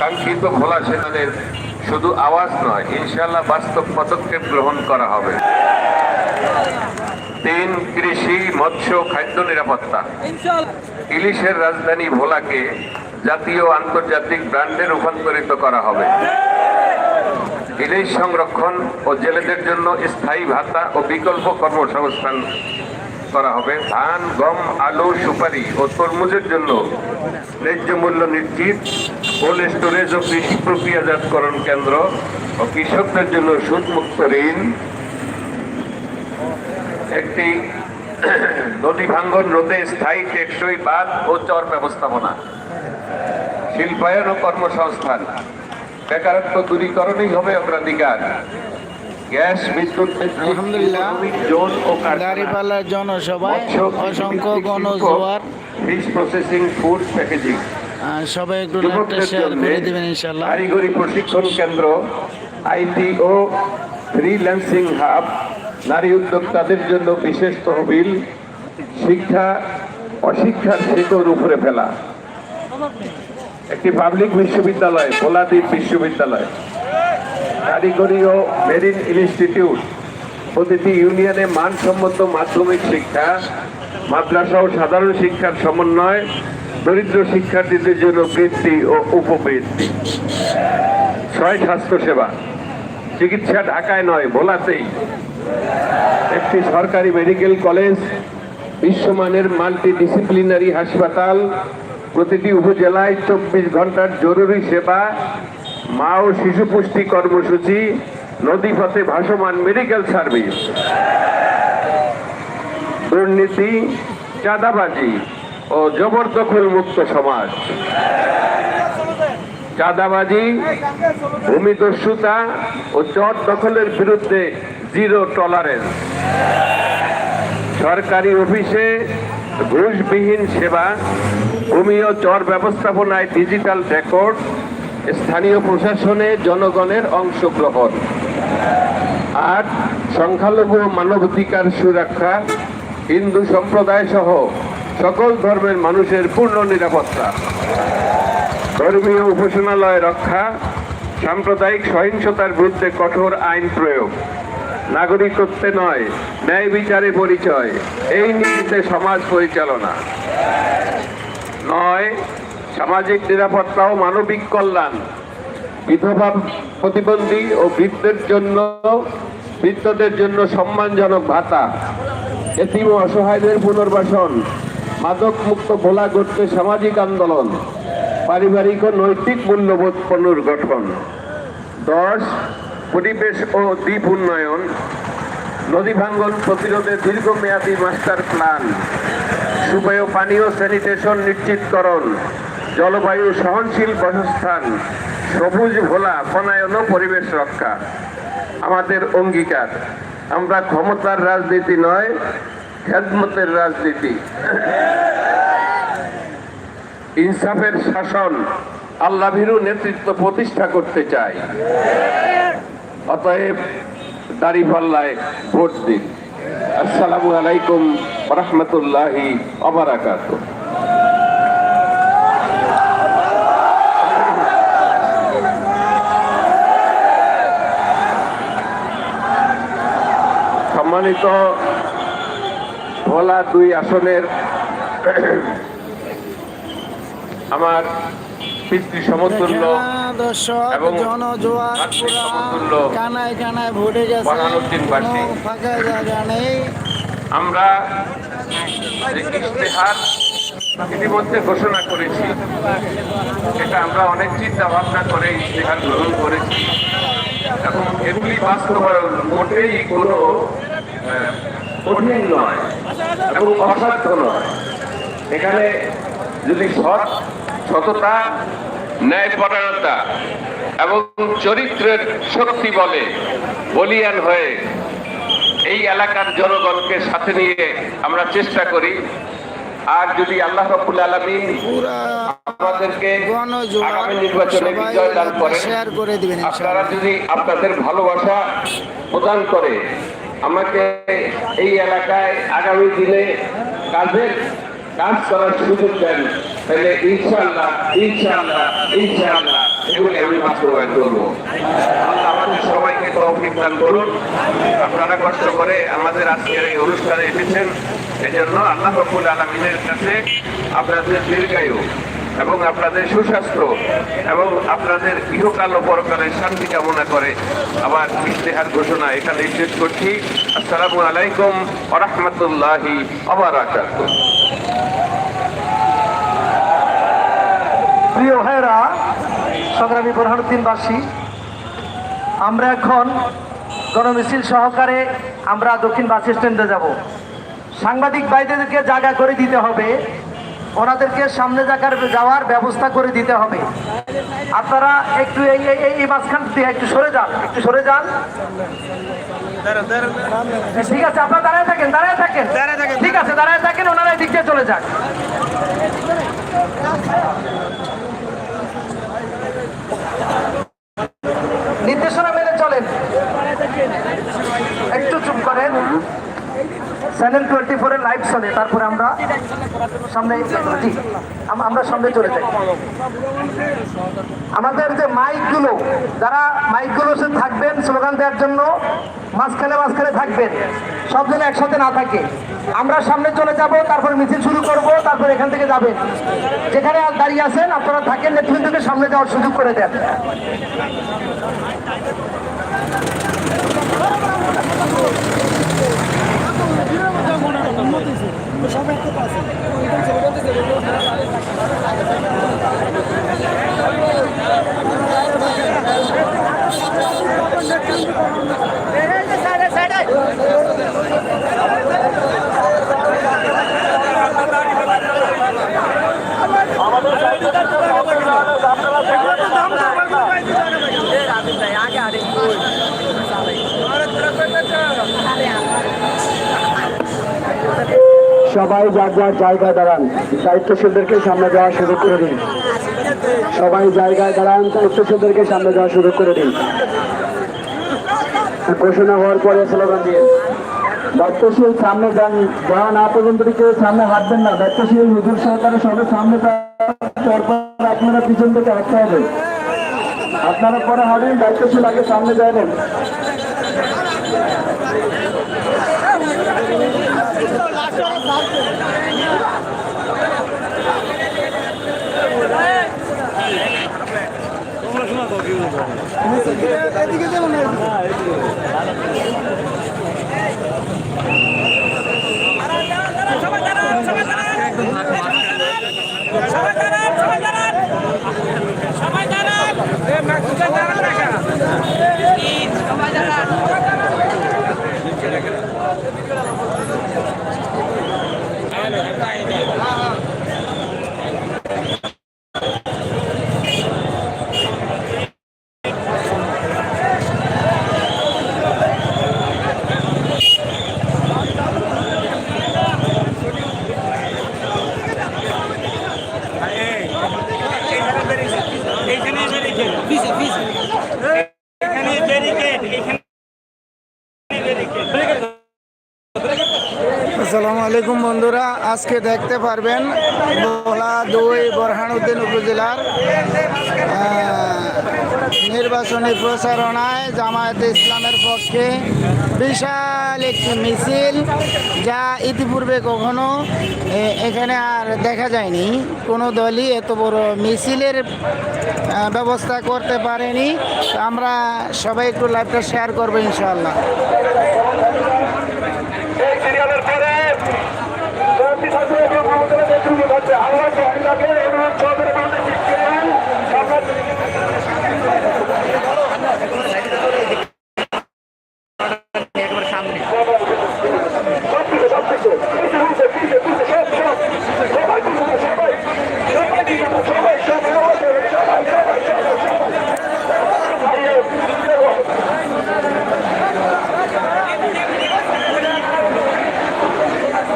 কাঙ্ক্ষিত ভোলা সেনাদের শুধু আওয়াজ নয় ইনশাল্লাহ বাস্তব পদক্ষেপ গ্রহণ করা হবে। তিন, কৃষি, মৎস্য, খাদ্য নিরাপত্তা। ইলিশের রাজধানী ভোলাকে জাতীয় আন্তর্জাতিক ব্র্যান্ডে রূপান্তরিত করা হবে। ইলিশ সংরক্ষণ ও জেলেদের জন্য স্থায়ী ভাতা ও বিকল্প কর্মসংস্থান করা হবে। ধান, গম, আলু, সুপারি ও তরমুজের জন্য ন্যায্য মূল্য নিশ্চিত। কোল্ড স্টোরেজ ও কৃষি প্রক্রিয়াজাতকরণ কেন্দ্র ও কৃষকদের জন্য সুদমুক্ত ঋণ। একটি নদী ভাঙ্গন রোধে স্থায়ী টেকসই বাঁধ ও চর ব্যবস্থাপনা। শিল্পায়ন ও কর্মসংস্থান। বেকারত্ব দূরীকরণই হবে অগ্রাধিকার। গ্যাস বিদ্যুৎ আলহামদুলিল্লাহ। জোন ও দাঁড়িপাল্লার জনসভায় অসংখ্য গণজোয়ার ফিশ প্রসেসিং ফুড প্যাকেজিং সবাই একটু লাইভটা শেয়ার করে দিবেন ইনশাল্লাহ কারিগরি প্রশিক্ষণ কেন্দ্র আইটি ও ফ্রিল্যান্সিং হাব নারী উদ্যোক্তাদের জন্য বিশেষ তহবিল শিক্ষা অশিক্ষার শিকড় উপরে ফেলা। একটি পাবলিক বিশ্ববিদ্যালয় ভোলাদ্বীপ বিশ্ববিদ্যালয়। কারিগরি ও মেরিন ইনস্টিটিউট। প্রতিটি ইউনিয়নে মানসম্মত মাধ্যমিক শিক্ষা, মাদ্রাসা ও সাধারণ শিক্ষার সমন্বয়, দরিদ্র শিক্ষার্থীদের জন্য বৃত্তি ও উপবৃত্তি। ছয় স্বাস্থ্যসেবা। চিকিৎসা ঢাকায় নয়, ভোলাতেই। একটি সরকারি মেডিকেল কলেজ, বিশ্বমানের মাল্টি ডিসিপ্লিনারি হাসপাতাল, প্রতিটি উপজেলায় চব্বিশ ঘণ্টার জরুরি সেবা মা ও শিশু পুষ্টি কর্মসূচি নদীপথে ভাসমান মেডিকেল সার্ভিস দুর্নীতি, চাঁদাবাজি ও জবরদখল মুক্ত সমাজ। চাঁদাবাজি, ভূমিদস্যুতা ও চর দখলের বিরুদ্ধে জিরো টলারেন্স সরকারি অফিসে ঘুষবিহীন সেবা, ভূমি ও চর ব্যবস্থাপনায় ডিজিটাল রেকর্ড স্থানীয় প্রশাসনে জনগণের অংশগ্রহণ। আর সংখ্যালঘু মানবাধিকার সুরক্ষা, হিন্দু সম্প্রদায় সহ সকল ধর্মের মানুষের পূর্ণ নিরাপত্তা। ধর্মীয় উপাসনালয় রক্ষা, সাম্প্রদায়িক সহিংসতার বিরুদ্ধে কঠোর আইন প্রয়োগ। নাগরিকত্বে নয়, ন্যায় বিচারে পরিচয়। এই নীতিতে সমাজ পরিচালনা। নয় সামাজিক নিরাপত্তা ও মানবিক কল্যাণ, বিধবা প্রতিবন্ধী ও বৃদ্ধের জন্য, বৃদ্ধদের জন্য সম্মানজনক ভাতা, এতিম অসহায়দের পুনর্বাসন মাদক মুক্ত ভোলা করতে সামাজিক আন্দোলন, পারিবারিক ও নৈতিক মূল্যবোধ পুনর্গঠন, দশ, পরিবেশ ও দ্বীপ উন্নয়ন, নদী ভাঙ্গন প্রতিরোধে দীর্ঘমেয়াদী মাস্টার প্ল্যান, সুপেয় পানীয় স্যানিটেশন নিশ্চিতকরণ জলবায়ু সহনশীল বাসস্থান, সবুজ ভোলা বনায়ন পরিবেশ রক্ষা। আমাদের অঙ্গীকার, আমরা ক্ষমতার রাজনীতি নয়, খেদমতের রাজনীতি। ইনসাফের শাসন আল্লাহ ভীরু নেতৃত্ব প্রতিষ্ঠা করতে চাই। অতএব দাড়িপাল্লায় ভোট দিন। আসসালামু আলাইকুম রহমতুল্লাহি অবরাকাত সম্মানিত ভোলা দুই আসনের আমার পিতৃ সমতুল্য এবং জনজোয়ার সমতুল্য কানায় কানায় ভরে গেছে ফাঁকা জায়গা নেই। আমরা ইশতেহার ইতিমধ্যে ঘোষণা করেছি। এটা আমরা অনেক চিন্তা ভাবনা করে ইশতেহার গ্রহণ করেছি। এবং এগুলি বাস্তবায়ন মোটেই কোনো কঠিন নয় এবং অসাধ্য নয়। এখানে যদি সৎ সততা ন্যায়পরায়ণতা এবং চরিত্রের শক্তি বলে বলিয়ান হয়ে এই এলাকার জনগণকে সাথে নিয়ে আমরা চেষ্টা করি আর যদি আল্লাহ রব্বুল আলমিন পুরা আমাদেরকে আগামী নির্বাচনে বিজয় দান করে আপনারা যদি আপনাদের ভালোবাসা প্রদান করে আমাকে এই এলাকায় আগামী দিনে কাজের কাজ করার সুযোগ দেন। তাহলে ইনশাল্লাহ ইনশাল্লাহ ইনশাল্লাহ এগুলি আমি বাস্তবায়ন করব। আমাদের সবাইকে করুন। আপনারা কষ্ট করে আমাদের আজকের এই অনুষ্ঠানে এসেছেন। এজন্য আল্লাহ আলমিনের কাছে আপনাদের দীর্ঘায়ু। এবং আপনাদের সুস্বাস্থ্য এবং আপনাদের ইহকাল ও পরকালের শান্তি কামনা করে আবার ইশতেহার ঘোষণা এখানে শেষ করছি। আসসালামু আলাইকুম ওরহমতুল্লাহি আবরাকাতুহ প্রিয় ভাইরা সংগ্রামী বোরহানুদ্দিনবাসী আমরা এখন গণমিছিল সহকারে আমরা দক্ষিণ বাস স্ট্যান্ডে যাব। সাংবাদিক ভাইদেরকে জায়গা করে দিতে হবে। ওনাদেরকে সামনে জায়গার যাওয়ার ব্যবস্থা করে দিতে হবে। আপনারা একটু এই এই- মাঝখান দিয়ে একটু সরে যান একটু সরে যান। ঠিক আছে আপনারা দাঁড়ায় থাকেন দাঁড়ায় থাকেন। ঠিক আছে দাঁড়ায় থাকেন ওনারা দিক দিয়ে চলে যান। চ্যানেল টোয়েন্টি ফোরের লাইভ চলে, তারপরে আমরা সামনে জি আমরা সামনে চলে যাই। আমাদের যে মাইকগুলো, যারা মাইকগুলো সে থাকবেন স্লোগান দেওয়ার জন্য, মাঝখানে মাঝখানে থাকবেন, সব যেন একসাথে না থাকে। আমরা সামনে চলে যাব, তারপর মিছিল শুরু করব, তারপর এখান থেকে যাবেন। যেখানে আর দাঁড়িয়ে আছেন, আপনারা থাকেন নেতৃত্বকে সামনে যাওয়ার সুযোগ করে দেন। সবাই যার যার জায়গায় দাঁড়ান, দায়িত্বশীলদেরকে সামনে যাওয়ার সুযোগ করে দিন। সবাই জায়গায় দাঁড়ান, দায়িত্বশীলদেরকে সামনে যাওয়ার সুযোগ করে দিন। ঘোষণা হওয়ার পরে স্লোগান দিয়ে। দায়িত্বশীল সামনে যান যাওয়া না পর্যন্ত কেউ সামনে হাঁটবেন না। দায়িত্বশীল হুজুর সরকারের সবে সামনে আপনারা পিছন থেকে হাঁটতে হবে। আপনারা পরে হাঁটেন দায়িত্বশীল আগে সামনে যাবেন। এদিকে যাব না আসসালামু আলাইকুম বন্ধুরা আজকে দেখতে পারবেন ভোলা দুই বোরহানুদ্দিন উপজেলার নির্বাচনী প্রচারণায় জামায়াতে ইসলামের পক্ষে বিশাল একটি মিছিল যা ইতিপূর্বে কখনো এখানে আর দেখা যায়নি। কোনো দলই এত বড় মিছিলের ব্যবস্থা করতে পারেনি। আমরা সবাই একটু লাইভটা শেয়ার করব ইনশাআল্লাহ এই সিরিয়ালের পরে জয়ন্তী ঠাকুর এবং মমতার নেতৃত্বে থাকবে আল্লাহ মহিলাকে অনুরোধ চৌধুরী আমাদের শিক্ষিত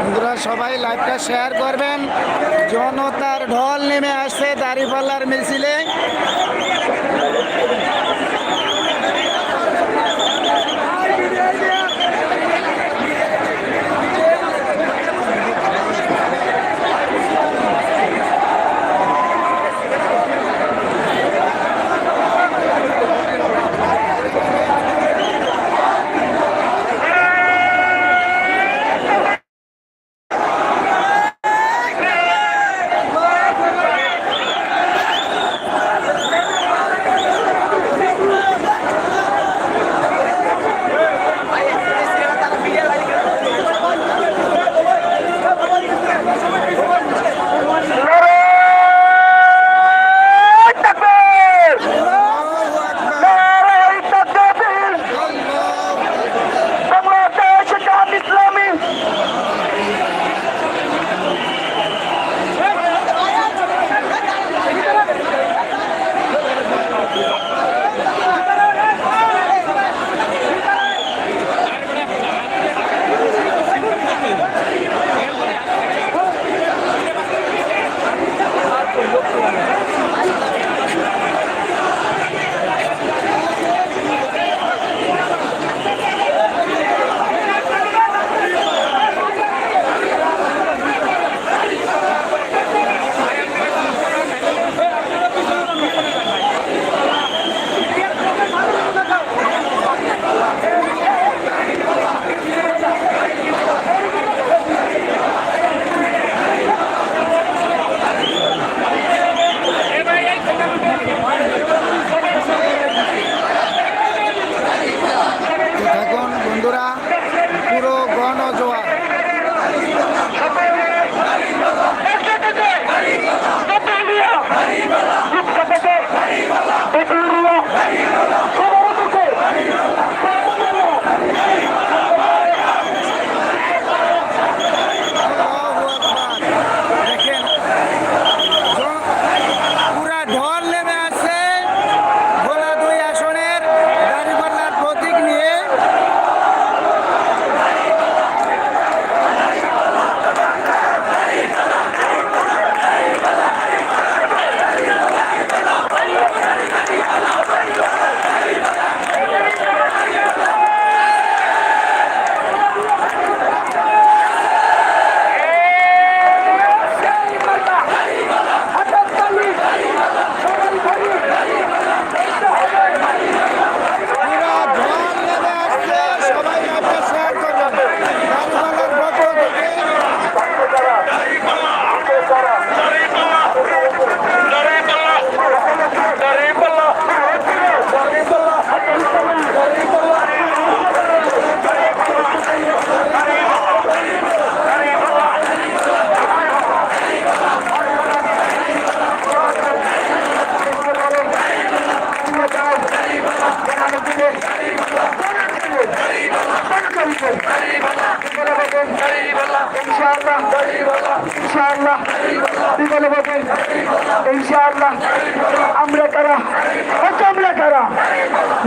বন্ধুরা সবাই লাইভটা শেয়ার করবেন। জনতার ঢল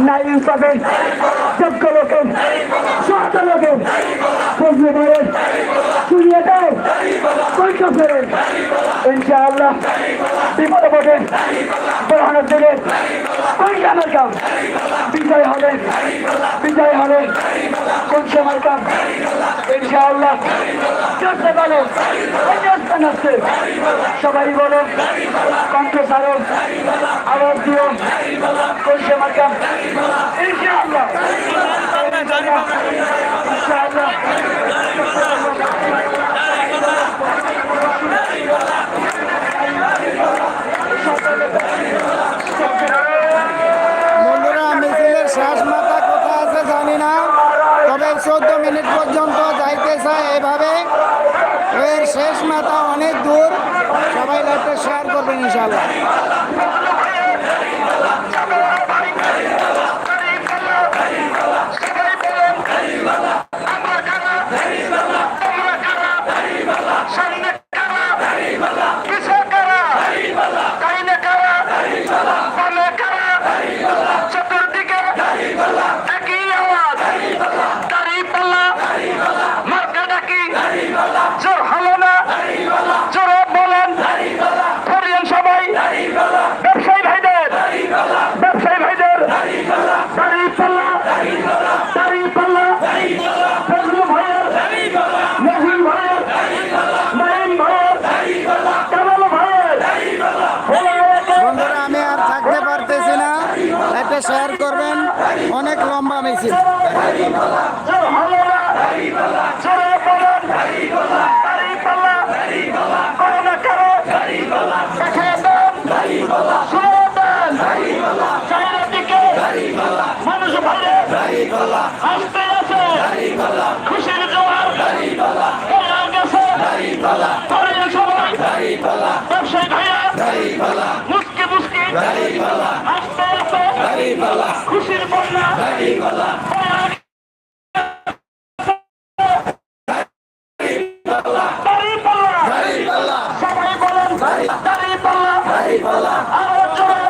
নাই পাবেন যোগ্য লোকের সহায়তা লোকের বুঝতে পারেন শুনিয়ে দাও পরীক্ষা করেন ইনশাআল্লাহ বিপদে পাবেন বড় দেবেন পরীক্ষা আমার কাম। বিজয় হবেন বিজয় হবেন কোন সময় কাম। ইনশাআল্লাহ। চলতে বলো অন্যস্থান আছে। সবাই বলো কণ্ঠ সারো আবার দিও। কোন সময় কাম ইনশাআল্লাহ ইনশাআল্লাহ বন্ধুরা মিছিলের শেষ মাথা কোথায় আছে জানি না তবে চোদ্দ মিনিট পর্যন্ত যাইতে চায় এভাবে এর শেষ অনেক দূর। সবাই লাইভটা শেয়ার করবেন ইনশাল্লাহ চতুর্দিকে একই আওয়াজ দাঁড়িয়ে পাল্লা মার্কা ডাকি জোর হলো না জোরে বলেন করিয়েন সবাই ব্যবসায়ী ভাইদের ব্যবসায়ী ভাইদের দাঁড়িয়ে পাল্লা দাঁড়িয়ে পাল্লা ফজলু ভাইয়ের মহিম ভাইয়ের নাইম ভাইয়ের কামাল ভাইয়ের বন্ধুরা আমি আর থাকতে পারতেছি না লাইভটা শেয়ার করবেন অনেক লম্বা মিছিল জোর হলো না জোরে বলেন দাঁড়িয়ে পাল্লা করোনা কারও দেখায় দেন শুনে দেন চারিদিকে মানুষ ভাইরে আসতে আছে খুশির জোয়ার হয়ে গেছে পরে সবাই ব্যবসায়ী ভাইয়া মুসকি মুসকি আসতে আসতে খুশির বন্যা।